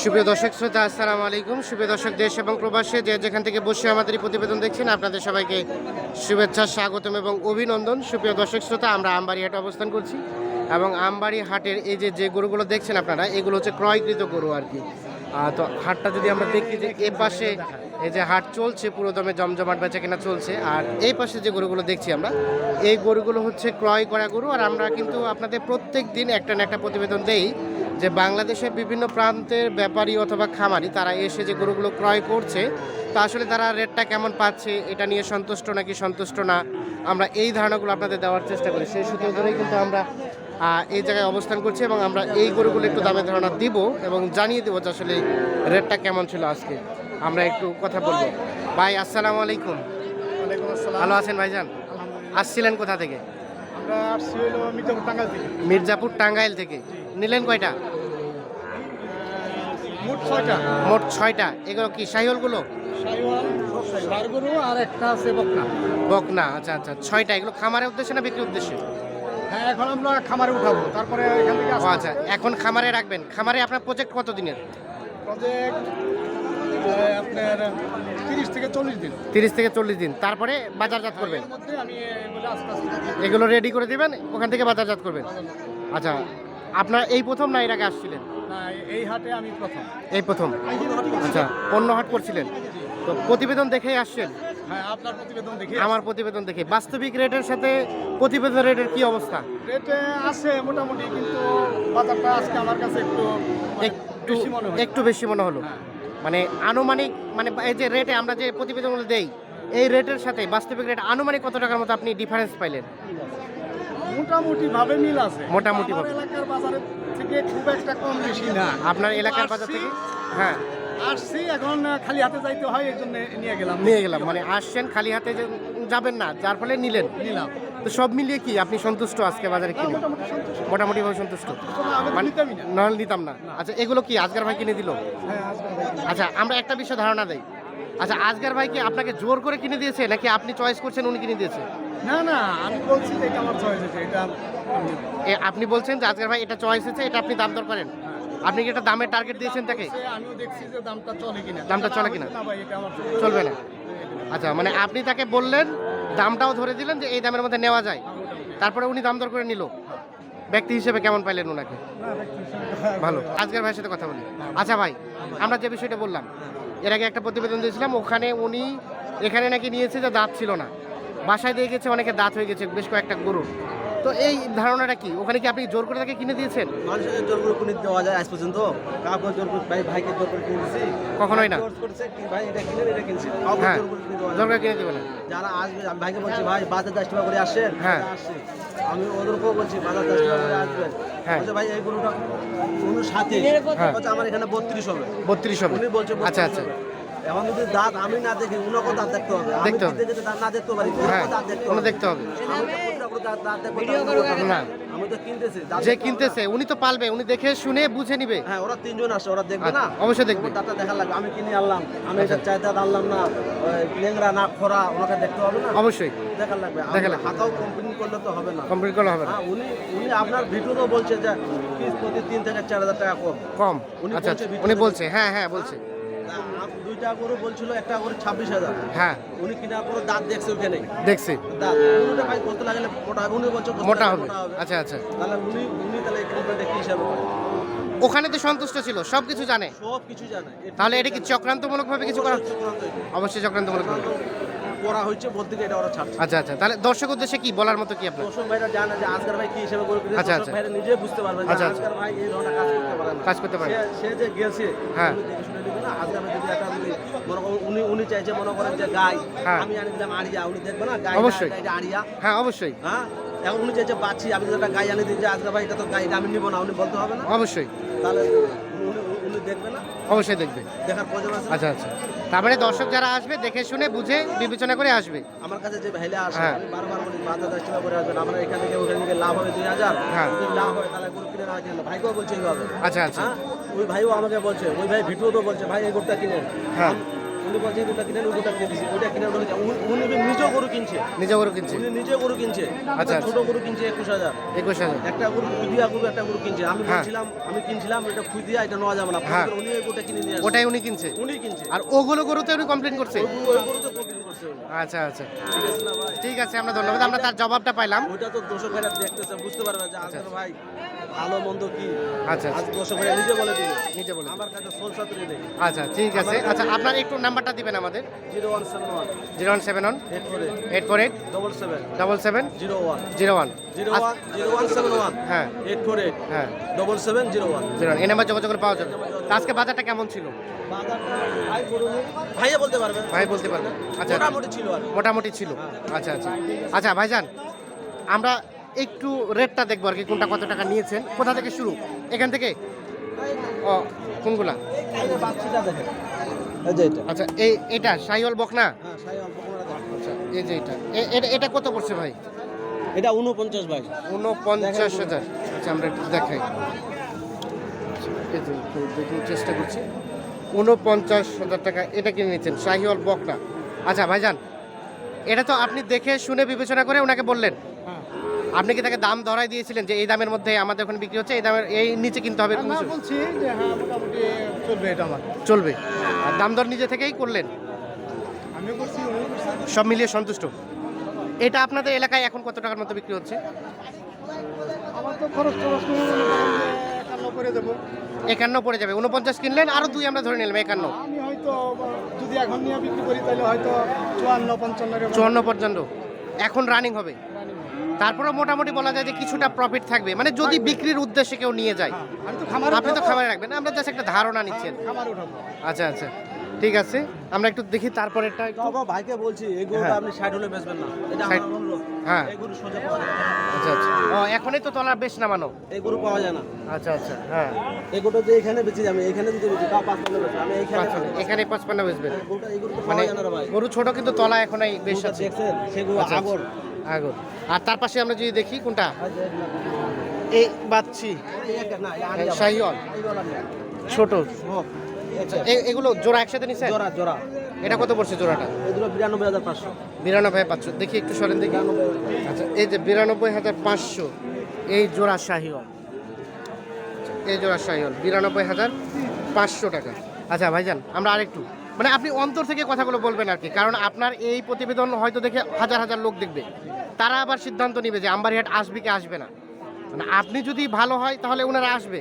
সুপ্রিয় দর্শক, শ্রোতা, আসসালামু আলাইকুম। শুভ দর্শক, দেশ এবং প্রবাসে যে যেখান থেকে বসে আমাদের এই প্রতিবেদন দেখছেন, আপনাদের সবাইকে শুভেচ্ছা, স্বাগতম এবং অভিনন্দন। সুপ্রিয় দর্শক, শ্রোতা, আমরা আমবাড়ি হাটে অবস্থান করছি এবং আমবাড়ি হাটের এই যে যে গরুগুলো দেখছেন আপনারা, এগুলো হচ্ছে ক্রয়কৃত গরু আর কি। তো হাটটা যদি আমরা দেখি যে এ পাশে এই যে হাট চলছে, পুরো দমে জমজমাট বেচা কেনা চলছে। আর এই পাশে যে গরুগুলো দেখছি আমরা, এই গরুগুলো হচ্ছে ক্রয় করা গরু। আর আমরা কিন্তু আপনাদের প্রত্যেক দিন একটা না একটা প্রতিবেদন দেই যে বাংলাদেশের বিভিন্ন প্রান্তের ব্যাপারী অথবা খামারি, তারা এসে যে গরুগুলো ক্রয় করছে, তা আসলে তারা রেটটা কেমন পাচ্ছে, এটা নিয়ে সন্তুষ্ট নাকি সন্তুষ্ট না, আমরা এই ধারণাগুলো আপনাদের দেওয়ার চেষ্টা করি। সেই সূত্র ধরেই কিন্তু আমরা এই জায়গায় অবস্থান করছি এবং আমরা এই গরুগুলো একটু দামের ধারণা দিব এবং জানিয়ে দেবো যে আসলে রেটটা কেমন ছিল আজকে। আমরা একটু কথা বলব। ভাই আসসালামু আলাইকুম। ভালো আছেন ভাইজান? আসছিলেন কোথা থেকে? মির্জাপুর টাঙ্গাইল থেকে। নিলেন কয়টা? মোট ছয়টা। মোট ছয়টা। এগুলো কি শাহিওয়াল আর একটা আছে বকনা। বকনা আচ্ছা আচ্ছা। ছয়টা। এগুলো খামারের উদ্দেশ্যে না বিক্রির উদ্দেশ্যে? হ্যাঁ এখন আমরা খামারে উঠাবো। তারপরে এখান থেকে আচ্ছা। এখন খামারে রাখবেন। খামারে আপনার প্রজেক্ট কত দিনের প্রজেক্ট আপনার তিরিশ থেকে চল্লিশ দিন। তিরিশ থেকে চল্লিশ দিন। তারপরে বাজারজাত করবেন? এগুলো রেডি করে দিবেন? ওখান থেকে বাজারজাত করবেন? আচ্ছা আপনার এই প্রথম না এর আগে আসছিলেন? এই হাটে আমি প্রথম। এই প্রথম? আচ্ছা অন্য হাট করছিলেন? তো প্রতিবেদন দেখেই আসছেন? হ্যাঁ আমার প্রতিবেদন দেখে। বাস্তবিক রেটের সাথে প্রতিবেদন রেটের কি অবস্থা? রেটে আছে মোটামুটি কিন্তু বাজারটা আজকে আমার কাছে একটু একটু বেশি মনে একটু বেশি মনে হলো। হ্যাঁ। মানে আনুমানিক মানে এই যে রেটে আমরা যে প্রতিবেদনগুলো দেই এই রেটের সাথে বাস্তবিক রেট আনুমানিক কত টাকার মতো আপনি ডিফারেন্স পাইলেন? মোটামুটি ভাবে মিল আছে। মোটামুটি ভাবে। এলাকার বাজারের থেকে খুব একটা কম বেশি না। আপনার এলাকার বাজার থেকে? হ্যাঁ। আসছি এখন খালি হাতে যাইতে হয় এই জন্য নিয়ে গেলাম। নিয়ে গেলাম মানে আসছেন খালি হাতে যাবেন না যার ফলে নিলেন। নিলাম। তো সব মিলিয়ে কি আপনি সন্তুষ্ট আজকে বাজারে কিনে? মোটামুটি ভাবে সন্তুষ্ট? মানে নাহলে নিতাম না। আচ্ছা এগুলো কি আজকের ভাই কিনে দিল। আচ্ছা আমরা একটা বিষয় ধারণা দেই। আচ্ছা আজকের ভাই কি আপনাকে জোর করে কিনে দিয়েছে নাকি আপনি চয়েস করছেন উনি কিনে দিয়েছে? না না আমি বলছি এটা আমার চয়েস হয়েছে এটা আপনি বলছেন যে আজকের ভাই এটা চয়েস হয়েছে এটা আপনি দাম দর করেন। আপনি কি একটা দামের টার্গেট দিয়েছেন তাকে? আমিও দেখছি যে দামটা চলে কিনা। দামটা চলে কিনা? চলবে না। আচ্ছা মানে আপনি তাকে বললেন দামটাও ধরে দিলেন যে এই দামের মধ্যে নেওয়া যায়। তারপরে উনি দাম দর করে নিল। ব্যক্তি হিসেবে কেমন পাইলেন ওনাকে ভালো। আজকের ভাইয়ের সাথে কথা বলি। আচ্ছা ভাই, আমরা যে বিষয়টা বললাম, এর আগে একটা প্রতিবেদন দিয়েছিলাম, ওখানে উনি এখানে নাকি নিয়েছে যে দাঁত ছিল না। বাসায় দিয়ে গেছে, অনেকে দাঁত হয়ে গেছে, বেশ কয়েকটা গরুর। তো এই ধারণাটা কি? ওখানে কি আপনি জোর করে তাকে কিনে দিয়েছেন? মানুষকে জোর করে কিনে দেওয়া যায় আজ পর্যন্ত। কাউকে জোর করে ভাই ভাইকে জোর করে কিনে দিছি কখনোই না। করছে কি ভাই এটা কিনে এটা কিনছে। হ্যাঁ। জোর করে কিনে দেবে না। যারা আসবে আমি ভাইকে বলছি ভাই বাজার দশ টাকা করে আসেন হ্যাঁ। আমি ওদেরকেও বলছি বাজার দশ টাকা করে আসবেন হ্যাঁ। ভাই এই গরুটা কোনো সাথে হ্যাঁ। আমার এখানে বত্রিশ হবে। বত্রিশ হবে। উনি বলছে আচ্ছা আচ্ছা। এখন যদি দাঁত আমি না দেখি উনাকে দাঁত দেখতে হবে। আমি দেখতে হবে। দাঁত না দেখতে পারি হ্যাঁ দাঁত দেখতে হবে। দেখতে হবে। না আমি তো কিনতেছি দাঁত যে দেখতে হবে। না। কিনতেছে উনি তো পালবে উনি দেখে শুনে বুঝে নিবে। হ্যাঁ ওরা তিনজন আসে ওরা দেখবে না। আচ্ছা, অবশ্যই দেখবে। দাঁতটা দেখা লাগবে আমি কিনে আনলাম। আমি আচ্ছা। এটা চাইতে আনলাম না লেংরা না খরা ওনাকে দেখতে হবে না? অবশ্যই। দেখা লাগবে। দেখা দেখা লাগবে। হাতাও কমপ্লেন করলে তো হবে না। কমপ্লিট করলে হবে না। হ্যাঁ উনি উনি আপনার ভিডিও বলছে যে প্রতি তিন থেকে চার হাজার টাকা কম। কম। উনি আচ্ছা বলছে। উনি বলছে হ্যাঁ হ্যাঁ বলছে। দুইটা গরু বলছিল একটা গরু ছাব্বিশ হাজার। হ্যাঁ। উনি কিনার পরে দাঁত দেখছে ওখানে দেখছি। দাঁত। উনিটা ভাই কত লাগলে মোটা হবে উনি বলছে মোটা হবে। আচ্ছা আচ্ছা। তাহলে উনি উনি তাহলে এই ট্রিটমেন্টটা কি হিসাবে ওখানে তো সন্তুষ্ট ছিল সব কিছু জানে। সব কিছু জানে। তাহলে এটা কি চক্রান্তমূলক ভাবে কিছু করা অবশ্যই চক্রান্তমূলক। করা হয়েছে বলতে এটা ওরা ছাড়ছে। আচ্ছা আচ্ছা। তাহলে দর্শক উদ্দেশ্যে কি বলার মতো কি আপনার? দর্শক ভাইরা জানে যে আজকের ভাই কি হিসেবে করে কিনে আচ্ছা, আচ্ছা। ভাইরা নিজে বুঝতে পারবে আচ্ছা, আচ্ছা। আজকের ভাই এই ধরনের কাজ করতে পারে কাজ করতে পারে। সে যে গেছে হ্যাঁ। উনি দেখে শুনে নিবে না আজকের ভাই যদি একটা মনে উনি উনি চাইছে মনে করেন যে গাই। হ্যাঁ। আমি আনি দিলাম আড়িয়া উনি দেখবে না? গাই অবশ্যই। আড়িয়া হ্যাঁ অবশ্যই। হ্যাঁ? এখন উনি চাইছে বাচ্চি আমি যদি একটা গাই আনি দিই যে ভাই এটা তো গাই আমি নিবো না উনি বলতে হবে না? অবশ্যই। তাহলে উনি উনি দেখবে না? অবশ্যই দেখবে। দেখার প্রয়োজন আছে আচ্ছা আচ্ছা। তার মানে দর্শক যারা আসবে দেখে শুনে বুঝে বিবেচনা করে আসবে। আমার কাছে যে ভাইলে আসে হ্যাঁ। আমি বারবার বলি বাজার দশ টাকা করে আসবেন। আমরা এখান থেকে ওখান থেকে লাভ হবে দুই হাজার। হ্যাঁ। যদি লাভ হয় তাহলে গরু কিনে না কিনে ভাইকেও বলছে এইভাবে। আচ্ছা আচ্ছা। হ্যাঁ? ওই ভাইও আমাকে বলছে ওই ভাই ভিডিও তো বলছে ভাই এই গরুটা কিনে হ্যাঁ। আম- উনি বলছে এই গরুটা কিনে ওই গরুটা কিনে দিছি। ওইটা কিনে ওটা উনি উনি গরু কিনছে। নিজে গরু কিনছে। উনি নিজে গরু কিনছে। আচ্ছা, ছোট গরু কিনছে একুশ হাজার। একুশ হাজার। একটা গরু দিয়া গরু একটা গরু কিনছে। আমি। আমি কিনছিলাম এটা খুঁজ এটা নেওয়া যাবে না। উনি ওই কিনে নিয়ে ওটাই উনি কিনছে। উনি কিনছে। আর ওগুলো গরুতে উনি কমপ্লেন করছে। ওই আচ্ছা আচ্ছা। ঠিক আছে ঠিক আমরা ধন্যবাদ। আমরা তার জবাবটা পাইলাম। ওটা তো দর্শক ভাইরা দেখতেছে বুঝতে পারবে যে আজকের ভাই ভালো মন্দ কি? আচ্ছা আচ্ছা। নিজে বলে দিবে নিজে বলে আমার কাছে সোল সাতুরি নেই। আচ্ছা ঠিক আছে। আচ্ছা আপনার একটু নাম্বারটা দিবেন আমাদের। Zero one seven one. Zero one seven one. Eight four eight. Eight four eight. Double seven. Double seven. Zero one. Zero one. Zero one zero one seven one. হ্যাঁ। Eight four eight. হ্যাঁ। Double seven zero one. Zero one. এই number যোগাযোগ করে পাওয়া যাবে। আজকে বাজারটা কেমন ছিল? ভাইয়া বলতে পারবে। ভাই বলতে পারবেন আচ্ছা। মোটামুটি ছিল মোটামুটি ছিল। আচ্ছা আচ্ছা। আচ্ছা ভাইজান আমরা একটু রেটটা দেখব আর কি কোনটা কত টাকা নিয়েছেন কোথা থেকে শুরু? এখান থেকে? ও কোনগুলা? আচ্ছা এই এটা সাইওয়াল বকনা। আচ্ছা এই যে এটা। এটা কত পড়ছে ভাই? এটা উনপঞ্চাশ ভাই। উনপঞ্চাশ হাজার। আচ্ছা আমরা একটু দেখাই। দেখুন চেষ্টা করছি। উনপঞ্চাশ হাজার টাকা এটা কিনে নিচ্ছেন শাহিওয়াল বকনা। আচ্ছা ভাইজান এটা তো আপনি দেখে শুনে বিবেচনা করে ওনাকে বললেন। আপনি কি তাকে দাম ধরাই দিয়েছিলেন যে এই দামের মধ্যে আমাদের ওখানে বিক্রি হচ্ছে? এই দামের এই নিচে কিনতে হবে না বলছি যে হ্যাঁ মোটামুটি চলবে এটা আমার। চলবে। আর দাম দর নিজে থেকেই করলেন? আমিও করছি সব মিলিয়ে সন্তুষ্ট। এটা আপনাদের এলাকায় এখন কত টাকার মতো বিক্রি হচ্ছে? আমার তো খরচ খরচ একান্ন করে দেবো। একান্ন পড়ে যাবে। উনপঞ্চাশ কিনলেন আরও দুই আমরা ধরে নিলাম একান্ন। আমি হয়তো যদি এখন নিয়ে বিক্রি করি তাহলে হয়তো চুয়ান্ন পঞ্চান্ন চুয়ান্ন পর্যন্ত। এখন রানিং হবে। তারপরে মোটামুটি বলা যায় যে কিছুটা প্রফিট থাকবে। মানে যদি বিক্রির উদ্দেশ্যে কেউ নিয়ে যায় হ্যাঁ, তো আপনি তো খাবারে রাখবেন আমরা জাস্ট একটা ধারণা নিচ্ছেন আচ্ছা আচ্ছা ঠিক আছে। আমরা একটু দেখি তারপরেরটা একটু। ভাইকে বলছি এই গরুটা হ্যাঁ। আপনি ষাট হলে বেচবেন না। এটা ষাট? আমার অনুরোধ হ্যাঁ। এই গরু সোজা পাওয়া যায়। আচ্ছা আচ্ছা। ও এখনই তো তলা বেশ নামানো। এই গরু পাওয়া যায় না। আচ্ছা আচ্ছা হ্যাঁ। এই গরুটা যে এখানে বেচি আমি এখানে যদি বেচি পাঁচ টাকা বেচি আমি পাঁচপান্ন। এখানে পাঁচপান্ন বেচবেন গরুটা এই গরুটা পাওয়া যায় না ভাই। গরু ছোট কিন্তু তলা এখনই বেশ আছে। দেখছেন? সে আচ্ছা, আগর আগর। আর তার পাশে আমরা যদি দেখি কোনটা? এই বাচ্চি। এই শাহিওয়াল। ছোট। এগুলো জোড়া একসাথে নিচ্ছে জোড়া জোড়া। এটা কত পড়ছে জোড়াটা? দুটো বিরানব্বই হাজার পাঁচশো। বিরানব্বই পাঁচশো। দেখি একটু সরেন দেখি। আচ্ছা এই যে বিরানব্বই হাজার পাঁচশো এই জোড়া শাহিওয়াল। এই জোড়া শাহিওয়াল বিরানব্বই হাজার পাঁচশো টাকা। আচ্ছা ভাইজান আমরা আরেকটু। মানে আপনি অন্তর থেকে কথাগুলো বলবেন আর কি কারণ আপনার এই প্রতিবেদন হয়তো দেখে হাজার হাজার লোক দেখবে। তারা আবার সিদ্ধান্ত নেবে যে আম্বারিহাট আসবে কি আসবে না। মানে আপনি যদি ভালো হয় তাহলে ওনারা আসবে।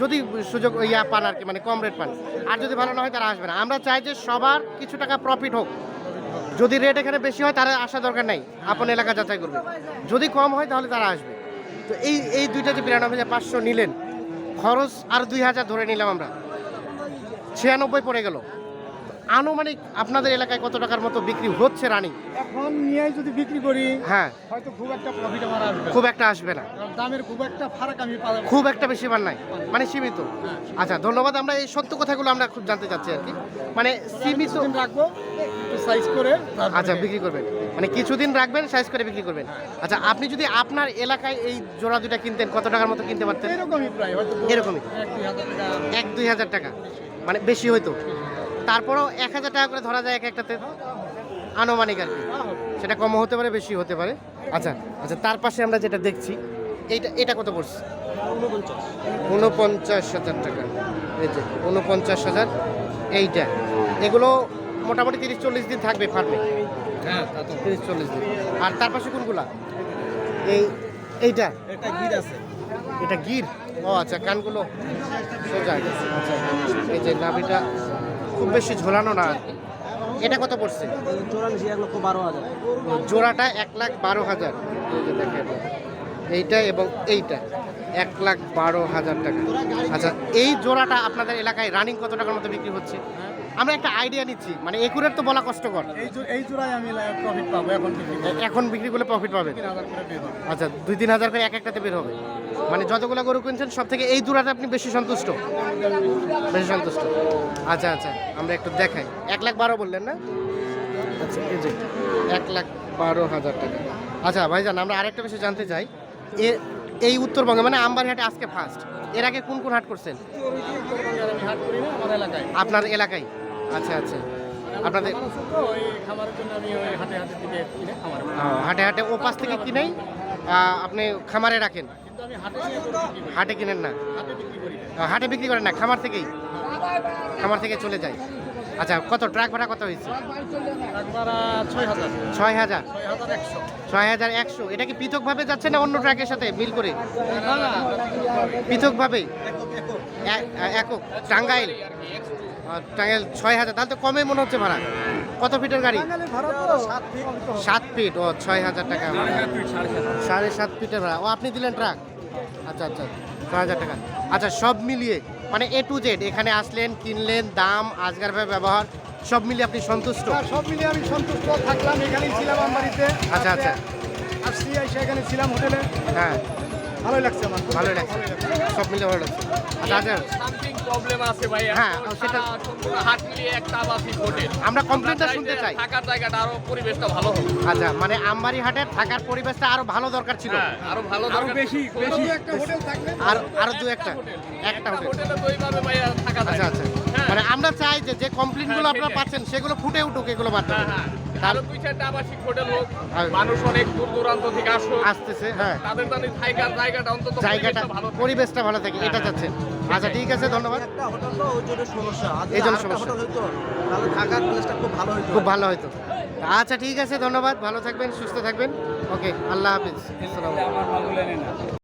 যদি সুযোগ ইয়া পান আর কি মানে কম রেট পান। আর যদি ভালো না হয় তারা আসবে না। আমরা চাই যে সবার কিছু টাকা প্রফিট হোক। যদি রেট এখানে বেশি হয় তারা আসা দরকার নাই। আপন এলাকা যাচাই করবে। যদি কম হয় তাহলে তারা আসবে। তো এই এই দুইটা যে বিরানব্বই হাজার পাঁচশো নিলেন, খরচ আর দুই হাজার ধরে নিলাম আমরা। ছিয়ানব্বই পড়ে গেল। আনুমানিক আপনাদের এলাকায় কত টাকার মতো বিক্রি হচ্ছে রানিং? এখন নিয়ে যদি বিক্রি করি হ্যাঁ। হয়তো খুব একটা প্রফিট আমার আসবে খুব একটা আসবে না। দামের খুব একটা ফারাক আমি পাবো খুব একটা বেশি বার নাই। মানে সীমিত। আচ্ছা ধন্যবাদ। আমরা এই সত্য কথাগুলো আমরা খুব জানতে চাচ্ছি আর কি। মানে সীমিত কিছুদিন রাখব? সাইজ করে আচ্ছা বিক্রি করবেন। মানে কিছুদিন রাখবেন সাইজ করে বিক্রি করবেন। আচ্ছা আপনি যদি আপনার এলাকায় এই জোড়া দুটা কিনতেন কত টাকার মতো কিনতে পারতেন? এরকমই প্রায় এরকমই। এক দুই হাজার টাকা। মানে বেশি হইতো তারপরও এক হাজার টাকা করে ধরা যায় এক একটাতে আনুমানিক আর কি। সেটা কম হতে পারে বেশি হতে পারে। আচ্ছা আচ্ছা তার পাশে আমরা যেটা দেখছি এইটা এটা কত পড়ছে? উনপঞ্চাশ হাজার টাকা। এই যে উনপঞ্চাশ হাজার এইটা। এগুলো মোটামুটি তিরিশ চল্লিশ দিন থাকবে ফার্মে হ্যাঁ তিরিশ চল্লিশ দিন। আর তার পাশে কোনগুলা? এই এইটা? এটা গির আছে। এটা গির? ও আচ্ছা কানগুলো সোজা। আচ্ছা এই যে নাভিটা খুব বেশি ঝোলানো না। এটা কত পড়ছে? জোড়াটা এক লাখ বারো হাজার। দেখেন। এইটা এবং এইটা এক লাখ বারো হাজার টাকা। আচ্ছা এই জোড়াটা আপনাদের এলাকায় রানিং কত টাকার মতো বিক্রি হচ্ছে? আমরা একটা আইডিয়া নিচ্ছি। মানে একুরের তো বলা কষ্টকর। এই এই জোড়ায় আমি প্রফিট পাবো এখন বিক্রি এখন বিক্রি করলে প্রফিট পাবে। আচ্ছা দুই তিন হাজার করে এক একটাতে বের হবে। মানে যতগুলো গরু কিনছেন সব থেকে এই জোড়াটা আপনি বেশি সন্তুষ্ট? বেশি সন্তুষ্ট। আচ্ছা আচ্ছা আমরা একটু দেখাই। এক লাখ বারো বললেন না? আচ্ছা এই যে এক লাখ বারো হাজার টাকা। আচ্ছা ভাইজান আমরা আরেকটা বিষয় জানতে চাই। এ এই উত্তরবঙ্গে মানে আমবাড়িহাটে আজকে ফার্স্ট এর আগে কোন কোন হাট করছেন? আপনার এলাকায়? আচ্ছা আচ্ছা। আপনাদের হাটে হাটে কিনে। ও, পাশ থেকে কিনেই আপনি খামারে রাখেন? হাটে কিনেন না? হাটে বিক্রি করেন না খামার থেকেই? খামার থেকে চলে যায়। আচ্ছা কত ট্রাক ভাড়া কত হয়েছে? ছয় হাজার। ছয় হাজার? একশো। এটা কি পৃথকভাবে যাচ্ছে না অন্য ট্রাকের সাথে মিল করে? না একক টাঙ্গাইল। টাঙ্গাইল ছয় হাজার তাহলে তো কমে মনে হচ্ছে ভাড়া। কত ফিটের গাড়ি? সাত ফিট ও ছয় হাজার টাকা সাড়ে সাত ফিটের ভাড়া। ও আপনি দিলেন ট্রাক? আচ্ছা আচ্ছা ছয় হাজার টাকা। আচ্ছা সব মিলিয়ে মানে এ টু জেড এখানে আসলেন কিনলেন দাম আজগারভাবে ব্যবহার সব মিলিয়ে আপনি সন্তুষ্ট? সব মিলিয়ে আমি সন্তুষ্ট থাকলাম এখানেই ছিলাম আমার বাড়িতে আচ্ছা, আচ্ছা। আসছি এখানে ছিলাম হোটেলে। হ্যাঁ। ভালোই লাগছে আমার ভালোই লাগছে। সব মিলিয়ে ভালো লাগছে। আচ্ছা আচ্ছা। সামথিং প্রবলেম আছে ভাই হ্যাঁ, সেটা- হাট মিলিয়ে একটা আবাসিক হোটেল। আমরা কমপ্লেনটা শুনতে চাই। থাকার জায়গাটা আরও পরিবেশটা ভালো হোক আচ্ছা মানে আমবাড়ি হাটের থাকার পরিবেশটা আরও ভালো দরকার ছিল। হ্যাঁ আরও ভালো দরকার বেশি বেশি। একটা হোটেল থাকলে আর আরও দু একটা একটা হোটেল। হোটেলে তো এইভাবে ভাই থাকা যায়। আচ্ছা আচ্ছা। হ্যাঁ। মানে আমরা চাই যে যে কমপ্লেনগুলো হ্যাঁ, আপনারা পাচ্ছেন সেগুলো ফুটে উঠুক এগুলো হ্যাঁ মাধ্যমে হ্যাঁ। আরও দুই চারটা আবাসিক হোটেল হোক আর- মানুষ অনেক দূর দূরান্ত থেকে আসুক আসতেছে হ্যাঁ। তাদের জানি জায়গাটা অন্তত জায়গাটা পরিবেশটা ভালো থাকে। পরিবেশটা ভালো থাকে এটা চাচ্ছেন আচ্ছা ঠিক আছে ধন্যবাদ। একটা হোটেল তো ওই জন্য সমস্যা। এই জন্য সমস্যা। তাহলে থাকার প্লেসটা খুব ভালো হইতো। খুব ভালো হতো আচ্ছা ঠিক আছে ধন্যবাদ ভালো থাকবেন সুস্থ থাকবেন। ওকে আল্লাহ হাফিজ। আসসালামু আলাইকুম।